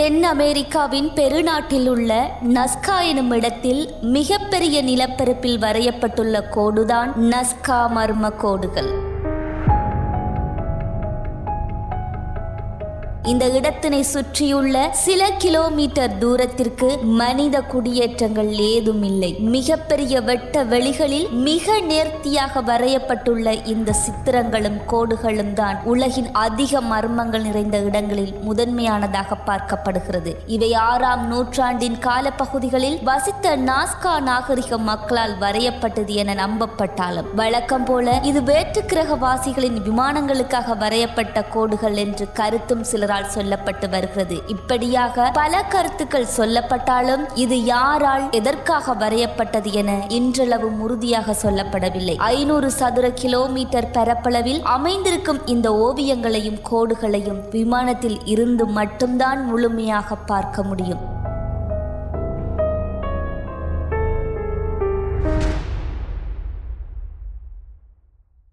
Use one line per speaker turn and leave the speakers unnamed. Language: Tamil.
தென் அமெரிக்காவின் பெருநாட்டில் உள்ள நஸ்கா எனும் இடத்தில் மிகப்பெரிய நிலப்பரப்பில் வரையப்பட்டுள்ள கோடுதான் நஸ்கா மர்ம கோடுகள். இந்த இடத்தினை சுற்றியுள்ள சில கிலோமீட்டர் தூரத்திற்கு மனித குடியேற்றங்கள் ஏதும் இல்லை மிகப்பெரிய வெட்ட வெளிகளில் மிக நேர்த்தியாக வரையப்பட்டுள்ள இந்த சித்திரங்களும் கோடுகளும் தான் உலகின் அதிக மர்மங்கள் நிறைந்த இடங்களில் முதன்மையானதாக பார்க்கப்படுகிறது. இவை ஆறாம் நூற்றாண்டின் காலப்பகுதிகளில் வசித்த நாஸ்கா நாகரிக மக்களால் வரையப்பட்டது என நம்பப்பட்டாலும் வழக்கம் போல இது வேற்று கிரகவாசிகளின் விமானங்களுக்காக வரையப்பட்ட கோடுகள் என்று கருத்தும் சிலரால் சொல்லப்பட்டு வருகிறது. இப்படியாக பல கருத்துக்கள் சொல்லப்பட்டாலும் இது யாரால் எதற்காக வரையப்பட்டது என இன்றளவு உறுதியாக சொல்லப்படவில்லை. ஐநூறு சதுர கிலோமீட்டர் பரப்பளவில் அமைந்திருக்கும் இந்த ஓவியங்களையும் கோடுகளையும் விமானத்தில் இருந்து மட்டும்தான் முழுமையாக பார்க்க முடியும்.